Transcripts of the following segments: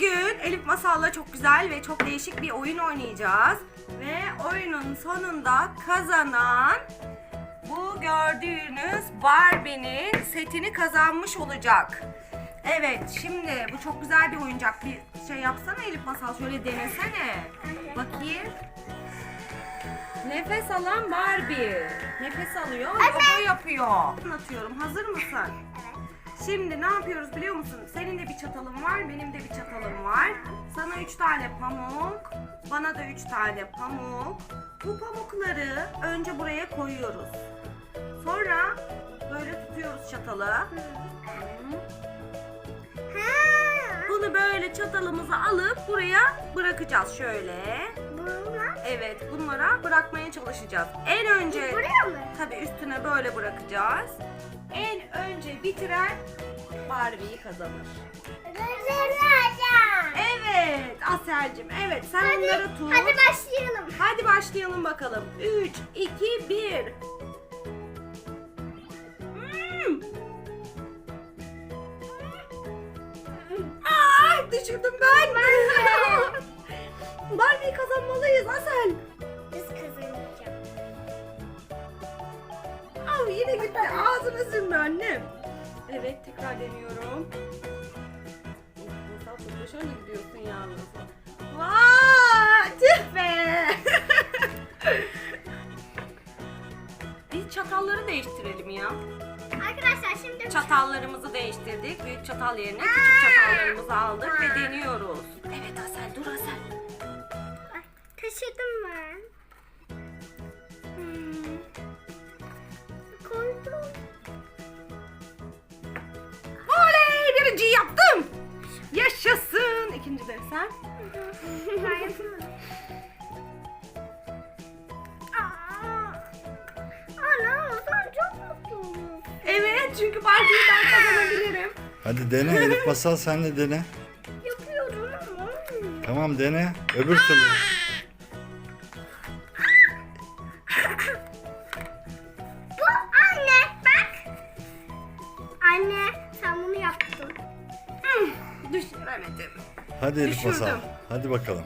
Bugün Elif Masal'la çok güzel ve çok değişik bir oyun oynayacağız. Ve oyunun sonunda kazanan bu gördüğünüz Barbie'nin setini kazanmış olacak. Evet şimdi bu çok güzel bir oyuncak. Bir şey yapsana Elif Masal şöyle denesene. Bakayım. Nefes alan Barbie. Nefes alıyor, yoga yapıyor. Anlatıyorum. Hazır mısın? Şimdi ne yapıyoruz biliyor musun? Senin de bir çatalın var, benim de bir çatalım var. Sana üç tane pamuk, bana da üç tane pamuk. Bu pamukları önce buraya koyuyoruz. Sonra böyle tutuyoruz çatalı. Bunu böyle çatalımıza alıp buraya bırakacağız şöyle. Evet, bunlara bırakmaya çalışacağız. En önce Buraya mı? tabii üstüne böyle bırakacağız. En önce bitiren Barbie'yi kazanır. Evet Aselcim evet sen bunları tut. Hadi başlayalım. Hadi başlayalım bakalım. 3, 2, 1. Hmm. Ay düşürdüm ben. Barbie'yi kazanmalıyız Asel. Yine gitti. Ağzını sürme annem. Evet tekrar deniyorum. Masal çok başarılı gidiyorsun yalnız. Vay tüh be. Biz çatalları değiştirelim ya. Arkadaşlar şimdi Çatallarımızı değiştirdik. Büyük çatal yerine küçük çatallarımızı aldık ve deniyoruz. Evet Asel dur Asel. Ay, taşıdım ben. Birinciyi yaptım. Yaşasın. İkinci de sen. Ben yapamadım. Aa. Ana sen çok mutluyum. Evet çünkü Barbie'yi ben kazanabilirim. Hadi dene Elif Masal sen de dene. Yapıyorum ama. Tamam dene. Öbür türlü. Hadi Elif Masal. Hadi bakalım.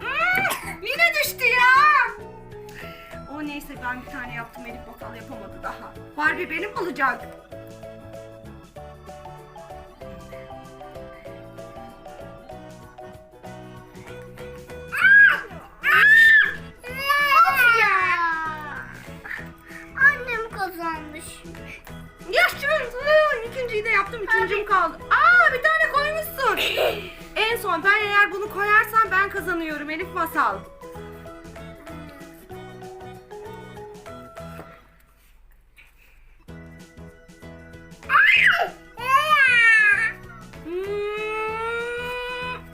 Hmm, Yine düştü ya. O neyse ben bir tane yaptım Elif Batal yapamadı daha. Barbie benim olacak. Yaptım. Üçüncüm kaldı. Aa bir tane koymuşsun. en son ben eğer bunu koyarsam ben kazanıyorum Elif Masal.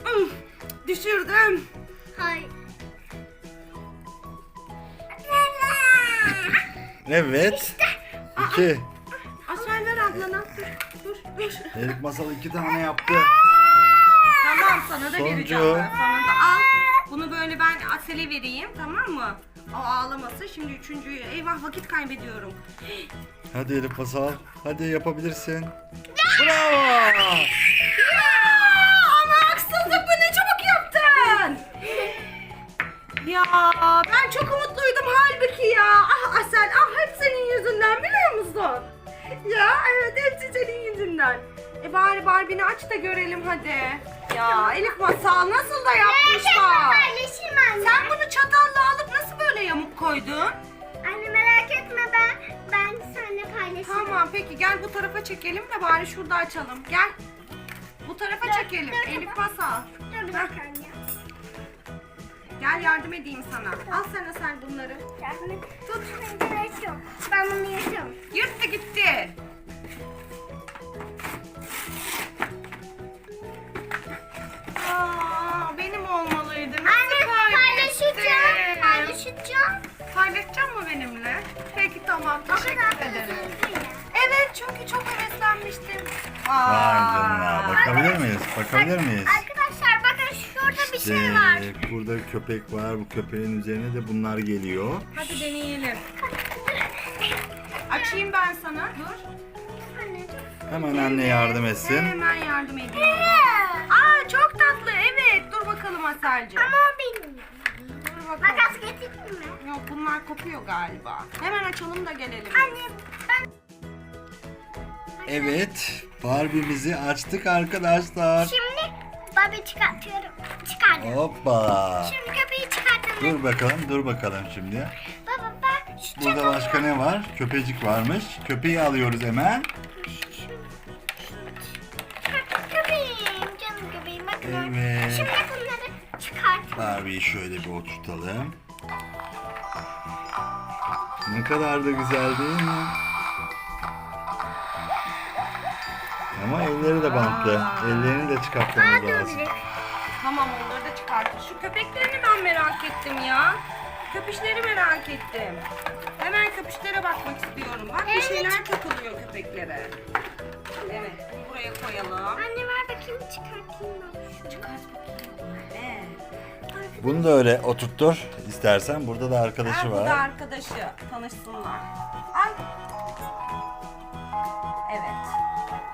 Hmm, Düşürdüm. Hay. Evet. İki. Elif Masal iki tane yaptı. Tamam sana da Sonuncu. vereceğim ben. Sana da al. Bunu böyle ben Asel'e vereyim tamam mı? O ağlamasın. Şimdi üçüncüyü. Eyvah vakit kaybediyorum. Hadi Elif Masal. Hadi yapabilirsin. Bravo. Aç da görelim hadi. Ya Elif Masal nasıl da yapmışlar. Paylaşayım anne. Sen bunu çatalla alıp nasıl böyle yamuk koydun? Anne merak etme ben ben seninle paylaşırım. Tamam peki gel bu tarafa çekelim de bari şurada açalım. Gel. Bu tarafa çekelim. dur, Elif dur. Masal. Dur bir dakika anne. Gel yardım edeyim sana. Al sana sen bunları. Yardım et. Tut. Ben yaşıyorum. Ben bunu yaşıyorum. Yırttı gitti. Çünkü çok heveslenmiştim. Vay canına. Bakabilir miyiz? Bakabilir miyiz? Arkadaşlar bakın şurada bir şey İşte var. burada köpek var. Bu köpeğin üzerine de bunlar geliyor. Hadi deneyelim. Açayım ben sana. Dur. Hemen anne yardım etsin. Hemen yardım edeyim. Aa çok tatlı evet. Dur bakalım Aselcim. Ama benim. Dur bakalım. Makas getireyim mi? Yok bunlar kopuyor galiba. Hemen açalım da gelelim. Anne ben Evet. Barbie'mizi açtık arkadaşlar. şimdi babi çıkartıyorum. Çıkardım. Hoppa. Şimdi köpeği çıkartalım. Dur bakalım, dur bakalım şimdi. Baba bak şu Burada çatalı başka ne var? Köpecik varmış. Köpeği alıyoruz hemen. Kö- Köpeğim, canım köpeğim bakın. Evet. Şimdi bunları çıkart. Barbie'yi şöyle bir oturtalım. Ne kadar da güzel değil mi? Ama elleri de bantlı. Aa. Ellerini de çıkartmamız lazım. Tamam onları da çıkarttım. Şu köpeklerini ben merak ettim ya. Köpüşleri merak ettim. Hemen köpüşlere bakmak istiyorum. Bak bir Evet. şeyler takılıyor köpeklere. Evet bunu buraya koyalım. Anne ver bakayım çıkartayım ben. Çıkart bakayım. Evet. Bunu da öyle oturttur istersen. Burada da arkadaşı Ha, bu da var. arkadaşı. Tanışsınlar. Al. Evet.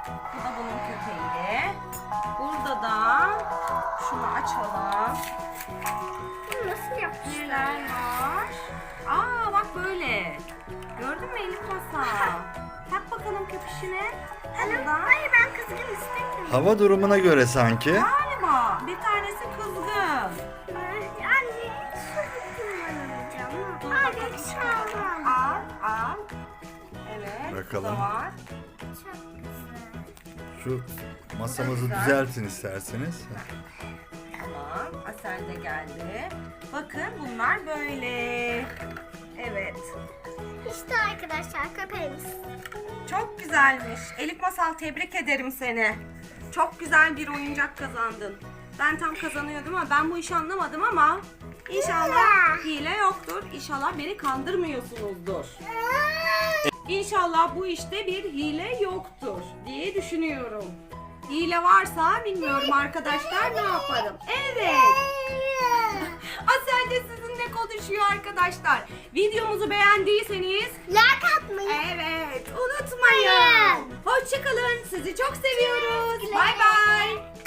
Bu da bunun köpeği. Burada da şunu açalım. Bunu nasıl yapmışlar? Neler var? Aa bak böyle. Gördün mü Elif Masa? Tak bakalım köpüşüne. Buradan. hayır ben kızgın istemiyorum. Hava durumuna göre sanki. Galiba bir tanesi kızgın. Anne, su kullanacağım. Al al. Evet. bu da Bakalım. var. Şu masamızı düzeltin isterseniz. Tamam. Asel de geldi. Bakın bunlar böyle. Evet. İşte arkadaşlar köpeğimiz. Çok güzelmiş. Elif Masal tebrik ederim seni. Çok güzel bir oyuncak kazandın. Ben tam kazanıyordum ama ben bu işi anlamadım ama inşallah hile yoktur. İnşallah beni kandırmıyorsunuzdur. İnşallah bu işte bir hile yoktur diye düşünüyorum. Hile varsa bilmiyorum arkadaşlar ne yaparım. Evet. Asel de sizinle konuşuyor arkadaşlar. Videomuzu beğendiyseniz Like atmayı. Evet, unutmayın. Hoşçakalın. Sizi çok seviyoruz. Bay bay.